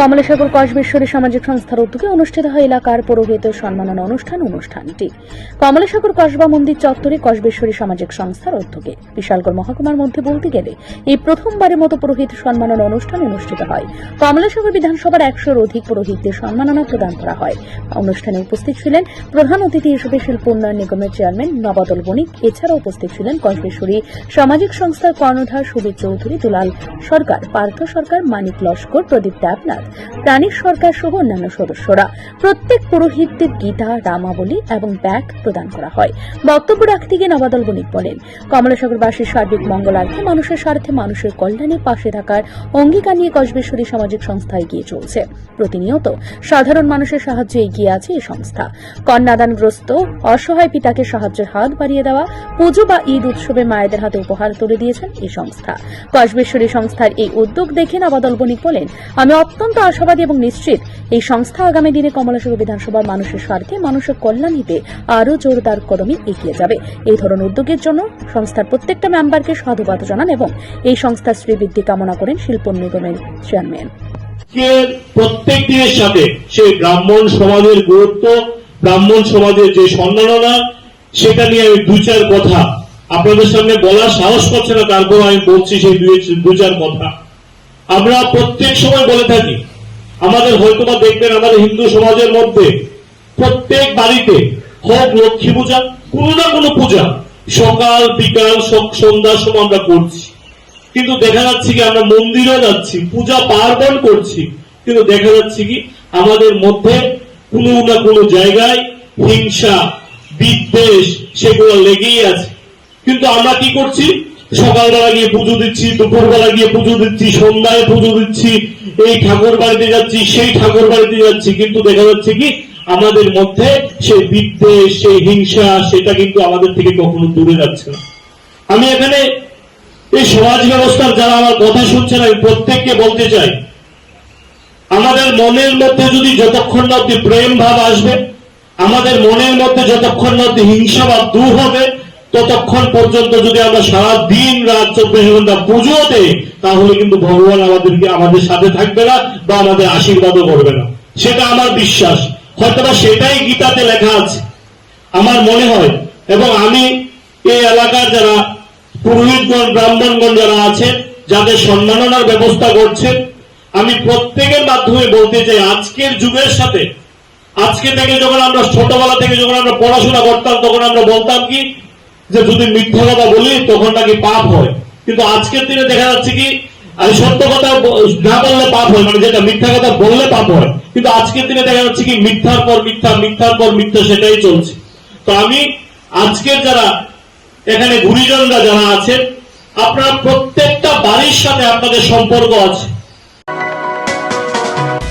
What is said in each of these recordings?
কমলেশ্বর কসবেশ্বরী সামাজিক সংস্থার উদ্যোগে অনুষ্ঠিত হয় এলাকার পুরোহিত সম্মাননা অনুষ্ঠান অনুষ্ঠানটি। কমলেশ্বর কসবা মন্দির চত্বরে কসবেশ্বরী সামাজিক সংস্থার উদ্যোগে। বিশালগড় মহকুমার মধ্যে বলতে গেলে, এই প্রথমবারের মতো পুরোহিত সম্মাননা অনুষ্ঠান অনুষ্ঠিত হয়। কমলেশ্বর বিধানসভার একশোর অধিক পুরোহিতদের সম্মাননা প্রদান করা হয়। অনুষ্ঠানে উপস্থিত ছিলেন প্রধান অতিথি হিসেবে শিল্প উন্নয়ন নিগমের চেয়ারম্যান নবাদল বণিক। এছাড়াও উপস্থিত ছিলেন কসবেশ্বরী সামাজিক সংস্থার কর্ণধার সুবীর চৌধুরী, দুলাল সরকার, পার্থ সরকার, মানিক লস্কর, প্রদীপ দেবনাথ। প্রাণীর সরকার সহ অন্যান্য সদস্যরা। প্রত্যেক পুরোহিতদের গীতা, রামাবলী এবং ব্যাগ প্রদান করা হয়। বক্তব্য রাখতে গিয়ে নবাদল বণিক বলেন, কমলাসাগরবাসীর সার্বিক মঙ্গলার্থে মানুষের স্বার্থে মানুষের কল্যাণে পাশে থাকার অঙ্গীকার নিয়ে কসবেশ্বরী সামাজিক সংস্থা এগিয়ে চলছে। প্রতিনিয়ত সাধারণ মানুষের সাহায্যে এগিয়ে আছে এই সংস্থা। কন্যাদানগ্রস্ত, অসহায় পিতাকে সাহায্যের হাত বাড়িয়ে দেওয়া, পুজো বা ঈদ উৎসবে মায়েদের হাতে উপহার তুলে দিয়েছেন এই সংস্থা। কসবেশ্বরী সংস্থার এই উদ্যোগ দেখে নবাদল বণিক বলেন, আমি অত্যন্ত আশাবাদী এবং নিশ্চিত। এই সংস্থা আগামী দিনে কমলাসাগর বিধানসভার মানুষের স্বার্থে, মানুষের কল্যাণ হিতে আরও জোরদার কদমে এগিয়ে যাবে। এই ধরনের উদ্যোগের জন্য সংস্থার প্রত্যেকটা মেম্বারকে সাধুবাদ জানান এবং এই সংস্থার শ্রীবৃদ্ধি কামনা করেন শিল্প নিগমের চেয়ারম্যান। প্রত্যেক দিনের সাথে সেই ব্রাহ্মণ সমাজের গুরুত্ব, ব্রাহ্মণ সমাজের যে সম্মাননা, সেটা নিয়ে আমি দু চার কথা আপনাদের সামনে বলার সাহস করছে না, তারপর আমি বলছি সেই দু চার কথা। আমরা প্রত্যেক সময় বলে থাকি আমাদের হয়তোবা দেখবেন আমাদের হিন্দু সমাজের মধ্যে প্রত্যেক বাড়িতে হোক লক্ষ্মী পূজা, কোনো না কোনো পূজা, সকাল, বিকাল সন্ধ্যার সময় আমরা করছি। কিন্তু দেখা যাচ্ছে কি আমরা মন্দিরেও যাচ্ছি, পূজা পার্বণ করছি। কিন্তু দেখা যাচ্ছে কি আমাদের মধ্যে কোনো না কোনো জায়গায় হিংসা, বিদ্বেষ, সেগুলো লেগেই আছে। কিন্তু আমরা কি করছি? সকালবেলা গিয়ে পুজো দিচ্ছি, দুপুরবেলা গিয়ে পুজো দিচ্ছি, সন্ধ্যায় পুজো দিচ্ছি, এই ঠাকুর বাড়িতে যাচ্ছি, সেই ঠাকুর বাড়িতে যাচ্ছি, কিন্তু দেখা যাচ্ছে কি, আমাদের মধ্যে সেই বিদ্বেষ, সেই হিংসা, সেটা কিন্তু আমাদের থেকে কখনো দূরে যাচ্ছে না। আমি এখানে এই সমাজ ব্যবস্থার যারা আমার কথা শুনছেন, আমি প্রত্যেককে বলতে চাই, আমাদের মনের মধ্যে যদি যতক্ষণ না অব্দি প্রেম ভাব আসবে, আমাদের মনের মধ্যে যতক্ষণ না অব্দি হিংসা ভাব দূর হবে ততক্ষণ পর্যন্ত যদি আমরা সারা দিন রাত চব্বিশ ঘণ্টা পুজো দেই, তাহলে কিন্তু ভগবান আমাদেরকে আমাদের সাথে থাকবে না বা আমাদের আশীর্বাদও করবে না। সেটা আমার বিশ্বাস। হয়তোবা সেটাই গীতাতে লেখা আছে। আমার মনে হয়, এবং আমি এই এলাকার যারা পুরোহিতগণ, ব্রাহ্মণগণ যারা আছে, যাদের সম্মাননার ব্যবস্থা করছে, আমি প্রত্যেকের মাধ্যমে বলতে চাই, আজকের যুগের সাথে, আজকে থেকে যখন আমরা ছোটবেলা থেকে যখন আমরা পড়াশোনা করতাম, তখন আমরা বলতাম কি যে যদি মিথ্যা কথা বলি তখন নাকি পাপ হয়। কিন্তু আজকের দিনে দেখা যাচ্ছে কি, আমি সত্য কথা না বললে পাপ হয় মানে যেটা মিথ্যা কথা বললে পাপ হয়। কিন্তু আজকের দিনে দেখা যাচ্ছে কি, মিথ্যার পর মিথ্যা, মিথ্যার পর মিথ্যা সেটাই চলছে। তো আমি আজকের যারা এখানে গুরুজনরা যারা আছেন, আপনারা প্রত্যেকটা বাড়ির সাথে আপনাদের সম্পর্ক আছে।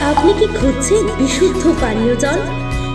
আপনি কি খুঁজছেন বিশুদ্ধ পানীয় জল?